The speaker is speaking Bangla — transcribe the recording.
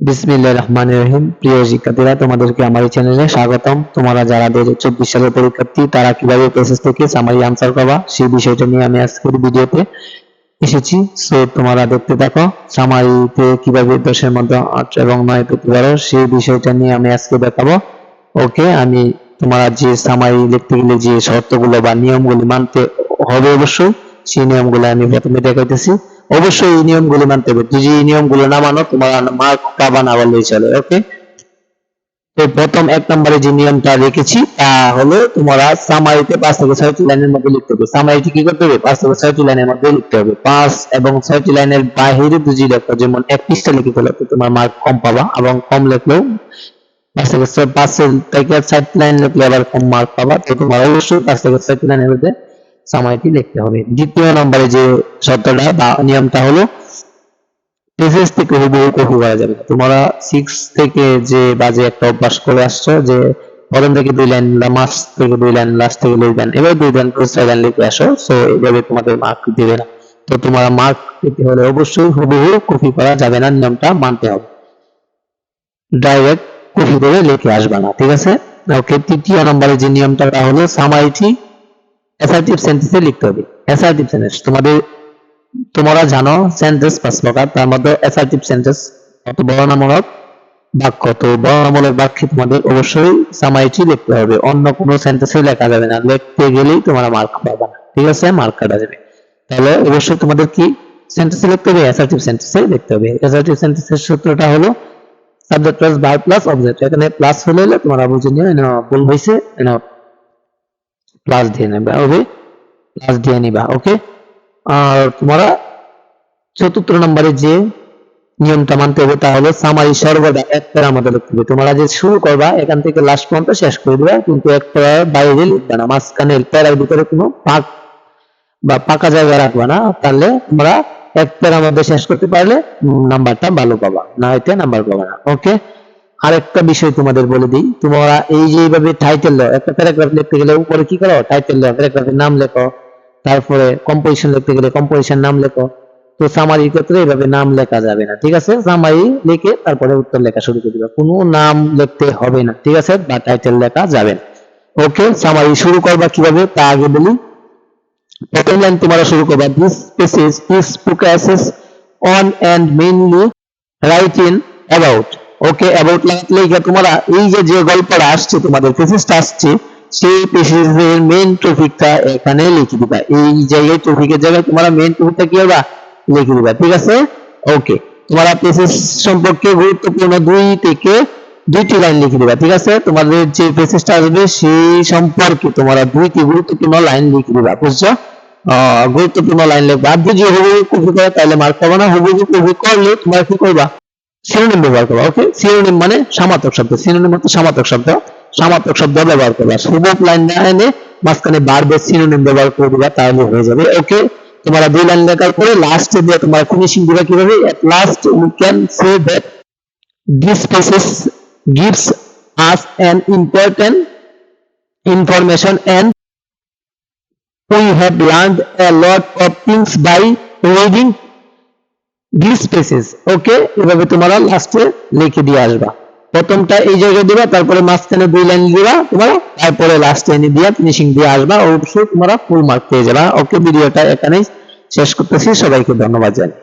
বিসমিল্লাহির রহমানির রহিম। প্রিয় শিক্ষার্থীরা, তোমাদেরকে আমার এই চ্যানেলে স্বাগতম। তোমরা যারা দুই হাজার চব্বিশ সালের পরীক্ষার্থী, তারা কীভাবে প্রসেস থেকে সামারি আনসার করবা সেই বিষয়টা নিয়ে আমি আজকের ভিডিওতে এসেছি। সো তোমরা দেখতে থাকো সামারিতে কীভাবে দশের মধ্যে আট এবং নয় পেতে পারো সেই বিষয়টা নিয়ে আমি আজকে দেখাবো। ওকে আমি তোমরা যে সামারি লিখতে গেলে যে শর্তগুলো বা নিয়মগুলি মানতে হবে অবশ্যই, সেই নিয়মগুলো আমি প্রথমে দেখাইতেছি। অবশ্যই এই নিয়মগুলো মানতে হবে। যদি এই নিয়মগুলো না মানো, তোমার মার্ক পাবা না বললেই চলে ওকে তো প্রথম এক নম্বরে যে নিয়মটা রেখেছি, তা হলো তোমরা সামারিতে পাঁচ থেকে ছয়টি লাইনের মধ্যে লিখতে হবে। সামারিটি কি করতে হবে? পাঁচ থেকে ছয়টি লাইনের মধ্যে লিখতে হবে। পাঁচ এবং ছয়টি লাইনের বাইরে দুজি লেখো, যেমন এক পৃষ্ঠা লিখে ফেলো, তো তোমার মার্ক কম পাবা, এবং কম লিখলেও পাঁচ থেকে পাঁচ থেকে ছয়টি লাইন লিখলে আবার কম মার্ক পাবা, তো তোমার অবশ্যই পাঁচ থেকে ছয়টি লাইনের মধ্যে সামারিটি লিখতে হবে। দ্বিতীয় নম্বরে যে শর্তটা বা নিয়মটা হলো পেজেস থেকে হুবহু কপি করা যাবে না। তোমরা সিক্স থেকে যে বাজে একটা অভ্যাস করে আসছো যে প্রথম থেকে দুই লাইন মাস থেকে দুই লাইন লাস্ট থেকে দুই লাইন এবার দুই লাইন করে ছয় লাইন লিখে আসো সো এইভাবে তোমাদের মার্ক দিবে না। তো তোমরা মার্ক পেতে হলে অবশ্যই হুবহু কপি করা যাবে না, নিয়মটা মানতে হবে। ডাইরেক্ট কপি করে লিখে আসবে না, ঠিক আছে? ওকে, তৃতীয় নম্বরে যে নিয়মটা হলো সামারিটি অ্যাসার্টিভ সেন্টেন্সে লিখতে হবে। অ্যাসার্টিভ সেন্টেন্স তোমাদের, তোমরা জানো সেন্টেন্স পাঁচ প্রকার। তার মধ্যে অ্যাসার্টিভ সেন্টেন্স অত বর্ণনামূলক? বাক্য তো বর্ণনামূলক বাক্যে তোমাদের অবশ্যই সামারিটি লিখতে হবে। অন্য কোনো সেন্টেন্সে লেখা যাবে না। লিখতে গেলেই তোমরা মার্ক পাবে না। ঠিক আছে? মার্ক কাটা যাবে। তাহলে অবশ্যই তোমাদের কি সেন্টেন্সে লিখতে হবে? অ্যাসার্টিভ সেন্টেন্সে লিখতে হবে। অ্যাসার্টিভ সেন্টেন্সের সূত্রটা হলো subject plus verb plus object এখানে প্লাস হলে তোমরা বুঝে নিও। ভুল হয়েছে প্লাস দিয়ে নেবা ওকে প্লাস দিয়ে নিবা ওকে আর তোমরা চতুর্থ নম্বরে যে নিয়মটা মানতে হবে তা হলো সামারি সর্বদা এক প্যারার মধ্যে লিখতে হবে। তোমরা যে শুরু করবা, এখান থেকে লাস্ট পর্যন্ত শেষ করে দিবা, কিন্তু এক প্যারার বাইরে লিখবে না। মাঝখানে প্যারার ভিতরে কোনো পাক বা পাকা জায়গা রাখবা না, তাহলে তোমরা এক প্যারার মধ্যে শেষ করতে পারলে নাম্বারটা ভালো পাবা, না হইতে নাম্বার পাবা না ওকে আরেকটা বিষয় তোমাদের বলে দিই। তোমরা এই যে এইভাবে টাইটেল দাও, একটা প্যারাগ্রাফ লিখতে গেলে উপরে কি করো? টাইটেল দাও প্যারাগ্রাফের নাম লেখো। তারপরে কম্পোজিশন লিখতে গেলে কম্পোজিশন নাম লেখো। তো সামারির ক্ষেত্রে এইভাবে নাম লেখা যাবে না, ঠিক আছে? সামারি লিখে তারপরে উত্তর লেখা শুরু করে দিবা। কোনো নাম লিখতে হবে না, ঠিক আছে? বা টাইটেল লেখা যাবে না। ওকে সামারি শুরু করবা কীভাবে? তা আগে বলি। প্রথম লাইন তোমরা শুরু করবা। This passage is focuses on and mainly writing about okay about লাগালে তোমরা এই যে যে গল্পটা আসছে, তোমাদের পেসেজটা আসছে, সেই পেসেজের মেইন টপিকটা এখানে লিখে দিবা। এই জায়গায় টপিকের জায়গায় তোমরা মেইন টপিকটা কি হবে লিখে দিবা, ঠিক আছে? ওকে তোমরা পেসেজ সম্পর্কে গুরুত্বপূর্ণ দুই থেকে দুইটি লাইন লিখে দিবা, ঠিক আছে? তোমাদের যে পেসেজটা আসবে, সেই সম্পর্কে তোমরা দুইটি গুরুত্বপূর্ণ লাইন লিখে দিবা, বুঝছ? গুরুত্বপূর্ণ লাইন লিখবা। আর যদি হুবহু কপি করে তাহলে মার্ক পাবে না। হুবহু কপি করলে, তোমরা কি করবা? সিনোনিম ব্যবহার করবা ওকে সিনোনিম মানে সমার্থক শব্দ। সিনোনিম মানে সমার্থক শব্দ। সমার্থক শব্দ ব্যবহার করবা। সুবক লাইন না এনে মাঝখানে বারবে সিনোনিম ব্যবহার করে দিবা, তাহলে হয়ে যাবে ওকে তোমরা দুই লাইন লেখার পরে লাস্টে দিয়ে তোমরা ফিনিশিং দিবা কীভাবে? At last we can say that this passage gives us an important information and we have learned a lot of things by reading passage okay এভাবে তোমরা লাস্টে লিখে দিয়ে আসবা। প্রথমটা এই জায়গায় দিবা, তারপরে মাঝখানে দুই লাইন দিবা, তোমরা তারপরে লাস্টে এনে দিয়া ফিনিশিং দিয়ে আসবা, অবশ্যই তোমরা ফুল মার্ক পেয়ে যাবা। ওকে ভিডিওটা এখানেই শেষ করতেছি, সবাইকে ধন্যবাদ জানাই।